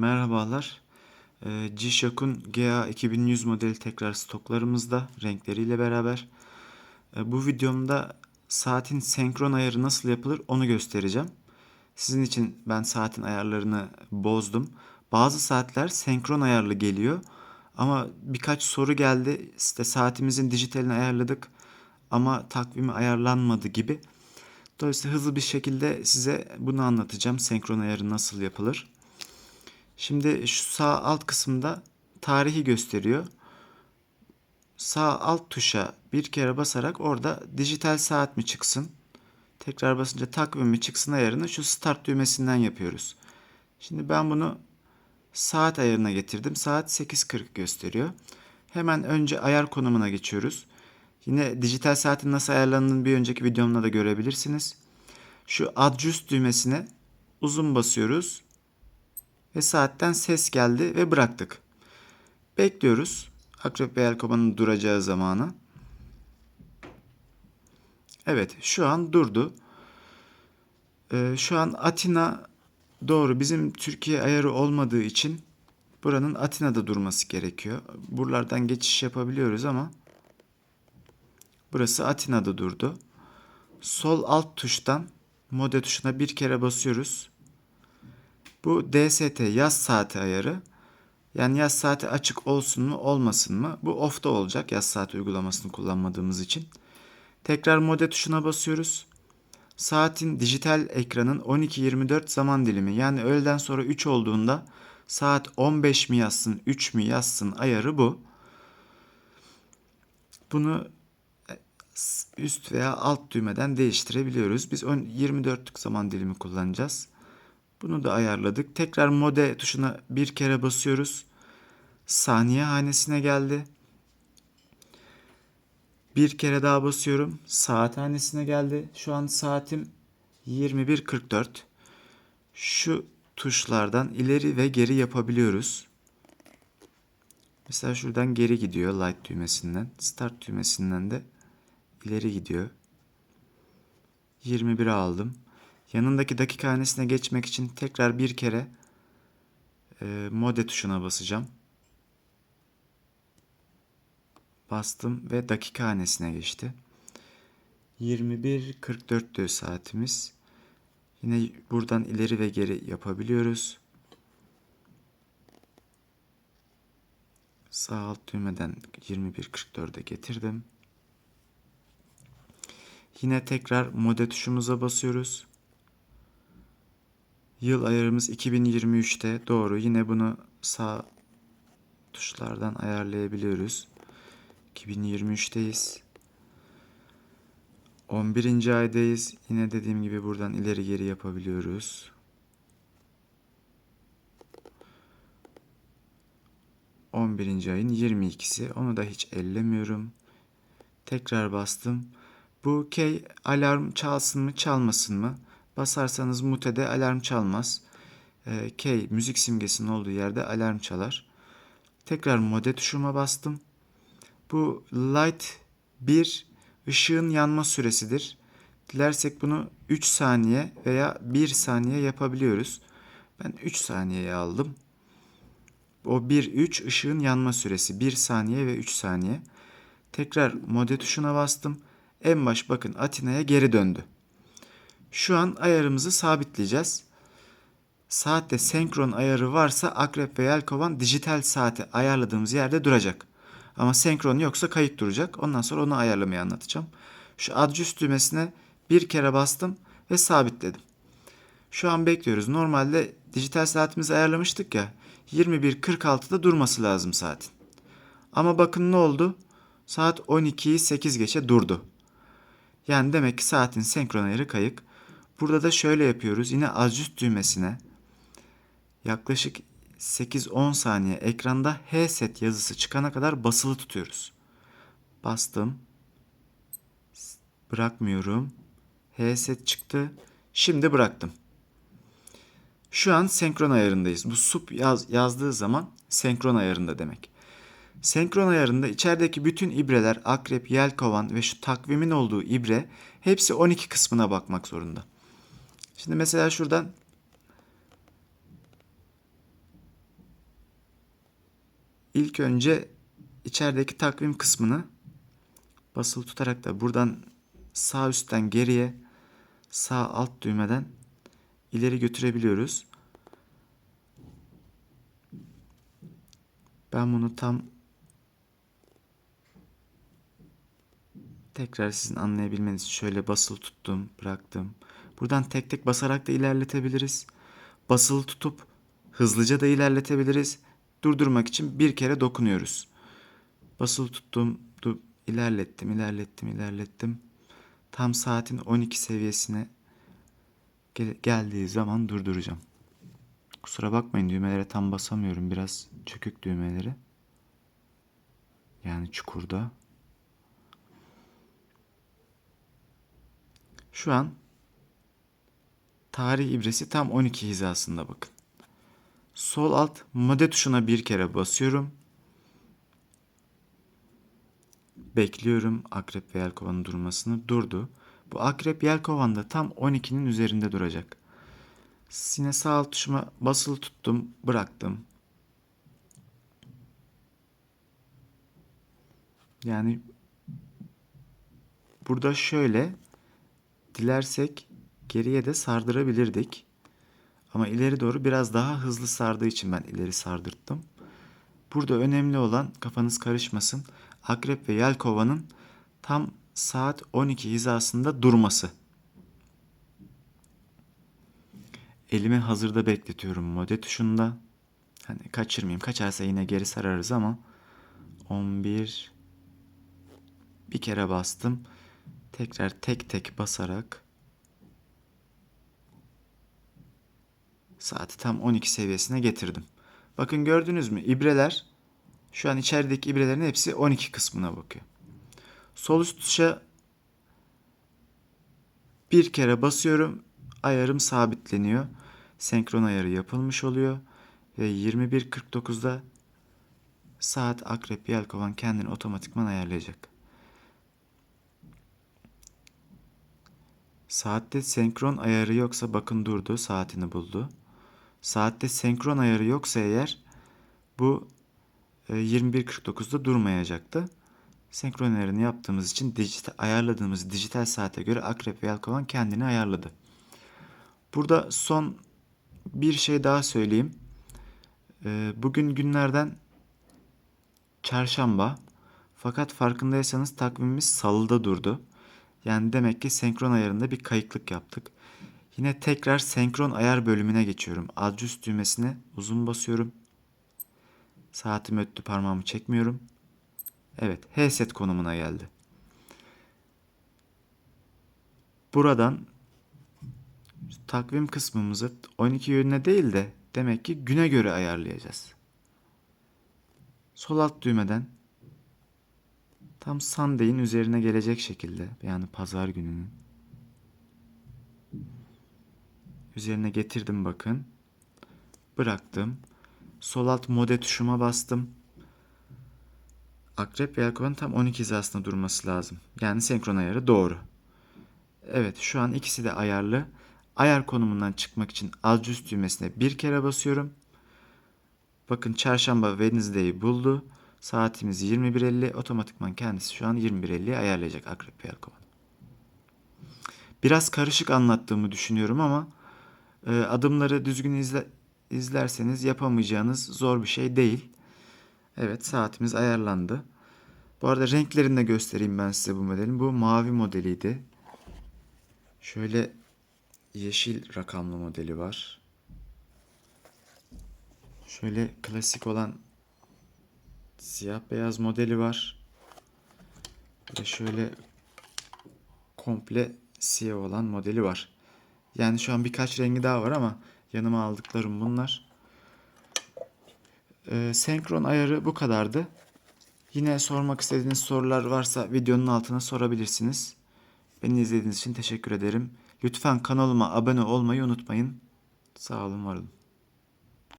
Merhabalar. Ee, G-Shock'un GA 2100 modeli tekrar stoklarımızda renkleriyle beraber. Ee, bu videomda saatin senkron ayarı nasıl yapılır onu göstereceğim. Sizin için ben saatin ayarlarını bozdum. Bazı saatler senkron ayarlı geliyor. Ama birkaç soru geldi. İşte saatimizin dijitalini ayarladık ama takvimi ayarlanmadı gibi. Dolayısıyla hızlı bir şekilde size bunu anlatacağım. Senkron ayarı nasıl yapılır. Şimdi şu sağ alt kısımda tarihi gösteriyor. Sağ alt tuşa bir kere basarak orada dijital saat mi çıksın? Tekrar basınca takvim mi çıksın ayarını şu start düğmesinden yapıyoruz. Şimdi ben bunu saat ayarına getirdim. Saat 8.40 gösteriyor. Hemen önce ayar konumuna geçiyoruz. Yine dijital saatin nasıl ayarlandığını bir önceki videomda da görebilirsiniz. Şu adjust düğmesine uzun basıyoruz ve saatten ses geldi ve bıraktık. Bekliyoruz. Akrep ve Yelkovan'ın duracağı zamanı. Evet şu an durdu. Ee, şu an Atina doğru bizim Türkiye ayarı olmadığı için buranın Atina'da durması gerekiyor. Buralardan geçiş yapabiliyoruz ama burası Atina'da durdu. Sol alt tuştan mode tuşuna bir kere basıyoruz. Bu DST yaz saati ayarı. Yani yaz saati açık olsun mu olmasın mı? Bu off'ta olacak yaz saati uygulamasını kullanmadığımız için. Tekrar mode tuşuna basıyoruz. Saatin dijital ekranın 12-24 zaman dilimi yani öğleden sonra 3 olduğunda saat 15 mi yazsın 3 mü yazsın ayarı bu. Bunu üst veya alt düğmeden değiştirebiliyoruz. Biz 24'lük zaman dilimi kullanacağız. Bunu da ayarladık. Tekrar mode tuşuna bir kere basıyoruz. Saniye hanesine geldi. Bir kere daha basıyorum. Saat hanesine geldi. Şu an saatim 21.44. Şu tuşlardan ileri ve geri yapabiliyoruz. Mesela şuradan geri gidiyor light düğmesinden. Start düğmesinden de ileri gidiyor. 21'e aldım. Yanındaki dakika hanesine geçmek için tekrar bir kere e, mode tuşuna basacağım. Bastım ve dakika hanesine geçti. 21.44 diyor saatimiz. Yine buradan ileri ve geri yapabiliyoruz. Sağ alt düğmeden 21.44'e getirdim. Yine tekrar mode tuşumuza basıyoruz. Yıl ayarımız 2023'te doğru. Yine bunu sağ tuşlardan ayarlayabiliyoruz. 2023'teyiz. 11. aydayız. Yine dediğim gibi buradan ileri geri yapabiliyoruz. On birinci ayın 22'si. Onu da hiç ellemiyorum. Tekrar bastım. Bu key alarm çalsın mı çalmasın mı? Basarsanız mute'de alarm çalmaz. E, key müzik simgesinin olduğu yerde alarm çalar. Tekrar mode tuşuma bastım. Bu light 1 ışığın yanma süresidir. Dilersek bunu 3 saniye veya 1 saniye yapabiliyoruz. Ben 3 saniyeye aldım. O 1-3 ışığın yanma süresi 1 saniye ve 3 saniye. Tekrar mode tuşuna bastım. En baş bakın Atina'ya geri döndü. Şu an ayarımızı sabitleyeceğiz. Saatte senkron ayarı varsa Akrep ve Yelkovan dijital saati ayarladığımız yerde duracak. Ama senkron yoksa kayıt duracak. Ondan sonra onu ayarlamayı anlatacağım. Şu adjust düğmesine bir kere bastım ve sabitledim. Şu an bekliyoruz. Normalde dijital saatimizi ayarlamıştık ya. 21.46'da durması lazım saatin. Ama bakın ne oldu? Saat 12'yi 8 geçe durdu. Yani demek ki saatin senkron ayarı kayık. Burada da şöyle yapıyoruz. Yine adjust düğmesine yaklaşık 8-10 saniye ekranda H-set yazısı çıkana kadar basılı tutuyoruz. Bastım. Bırakmıyorum. H-set çıktı. Şimdi bıraktım. Şu an senkron ayarındayız. Bu sup yaz, yazdığı zaman senkron ayarında demek. Senkron ayarında içerideki bütün ibreler akrep, yelkovan ve şu takvimin olduğu ibre hepsi 12 kısmına bakmak zorunda. Şimdi mesela şuradan ilk önce içerideki takvim kısmını basılı tutarak da buradan sağ üstten geriye sağ alt düğmeden ileri götürebiliyoruz. Ben bunu tam tekrar sizin anlayabilmeniz şöyle basılı tuttum, bıraktım. Buradan tek tek basarak da ilerletebiliriz. Basılı tutup hızlıca da ilerletebiliriz. Durdurmak için bir kere dokunuyoruz. Basılı tuttum, du- ilerlettim, ilerlettim, ilerlettim. Tam saatin 12 seviyesine gel- geldiği zaman durduracağım. Kusura bakmayın düğmelere tam basamıyorum. Biraz çökük düğmeleri. Yani çukurda. Şu an tarih ibresi tam 12 hizasında bakın. Sol alt mode tuşuna bir kere basıyorum. Bekliyorum akrep ve yelkovanın durmasını. Durdu. Bu akrep yelkovan da tam 12'nin üzerinde duracak. Yine sağ alt tuşuma basılı tuttum, bıraktım. Yani burada şöyle dilersek geriye de sardırabilirdik. Ama ileri doğru biraz daha hızlı sardığı için ben ileri sardırttım. Burada önemli olan kafanız karışmasın. Akrep ve yelkovanın tam saat 12 hizasında durması. Elimi hazırda bekletiyorum mode tuşunda. Hani kaçırmayayım. Kaçarsa yine geri sararız ama 11 bir kere bastım. Tekrar tek tek basarak saati tam 12 seviyesine getirdim. Bakın gördünüz mü? İbreler şu an içerideki ibrelerin hepsi 12 kısmına bakıyor. Sol üst tuşa bir kere basıyorum. Ayarım sabitleniyor. Senkron ayarı yapılmış oluyor. Ve 21.49'da saat akrep yelkovan kendini otomatikman ayarlayacak. Saatte senkron ayarı yoksa bakın durdu saatini buldu. Saatte senkron ayarı yoksa eğer bu e, 21.49'da durmayacaktı. Senkron ayarını yaptığımız için dijital, ayarladığımız dijital saate göre akrep ve yelkovan kendini ayarladı. Burada son bir şey daha söyleyeyim. E, bugün günlerden çarşamba. Fakat farkındaysanız takvimimiz salıda durdu. Yani demek ki senkron ayarında bir kayıklık yaptık. Yine tekrar senkron ayar bölümüne geçiyorum. Adjust düğmesine uzun basıyorum. Saatim öttü parmağımı çekmiyorum. Evet H-set konumuna geldi. Buradan takvim kısmımızı 12 yönüne değil de demek ki güne göre ayarlayacağız. Sol alt düğmeden tam Sunday'in üzerine gelecek şekilde yani pazar gününün üzerine getirdim bakın. Bıraktım. Sol alt mode tuşuma bastım. Akrep ve yelkovanın tam 12 hizasında durması lazım. Yani senkron ayarı doğru. Evet şu an ikisi de ayarlı. Ayar konumundan çıkmak için adjust düğmesine bir kere basıyorum. Bakın çarşamba Wednesday'i buldu. Saatimiz 21.50. Otomatikman kendisi şu an 21.50'ye ayarlayacak akrep ve yelkovan. Biraz karışık anlattığımı düşünüyorum ama adımları düzgün izle, izlerseniz yapamayacağınız zor bir şey değil. Evet saatimiz ayarlandı. Bu arada renklerini de göstereyim ben size bu modelin. Bu mavi modeliydi. Şöyle yeşil rakamlı modeli var. Şöyle klasik olan siyah beyaz modeli var. Ve şöyle komple siyah olan modeli var. Yani şu an birkaç rengi daha var ama yanıma aldıklarım bunlar. Ee, senkron ayarı bu kadardı. Yine sormak istediğiniz sorular varsa videonun altına sorabilirsiniz. Beni izlediğiniz için teşekkür ederim. Lütfen kanalıma abone olmayı unutmayın. Sağ olun, var olun.